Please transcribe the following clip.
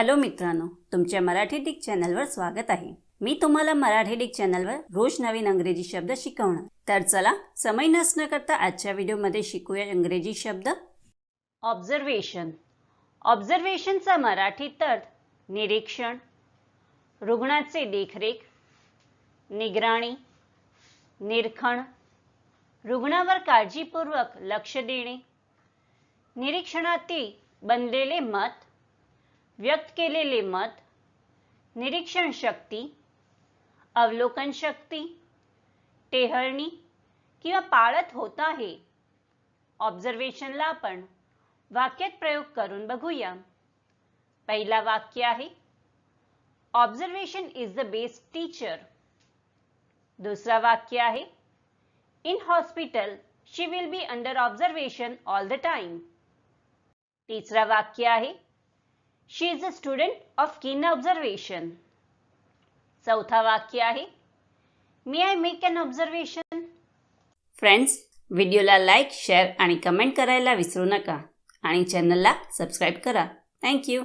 Hello मित्रांनो तुमच्या Marathi Dick चॅनलवर स्वागत आहे. मी तुम्हाला मराठी डिक चॅनलवर रोज नवीन अंग्रेजी शब्द शिकवणार. तर चला समय नसणं करता आजच्या व्हिडिओमध्ये शिकूया इंग्रजी शब्द. ऑब्झर्वेशन ऑब्झर्वेशनचा मराठीत अर्थ निरीक्षण रुग्णाचे देखरेख निगराणी निरखण रुग्णावर काळजीपूर्वक लक्ष देणे निरीक्षणातील बनलेले मत व्यक्त केलेले मत निरीक्षण शक्ती अवलोकन शक्ती टेहळणी किंवा पाळत होत आहे. ऑब्झर्वेशनला आपण वाक्यात प्रयोग करून बघूया. पहिला वाक्य आहे observation is the best teacher दुसरा वाक्य आहे in hospital she will be under observation all the time तिसरा वाक्य आहे she is a student of keen observation चौथा वाक्य आहे. मी I make an observation friends व्हिडिओला लाईक शेअर आणि कमेंट करायला विसरू नका. आणि चॅनलला सबस्क्राईब करा. थँक्यू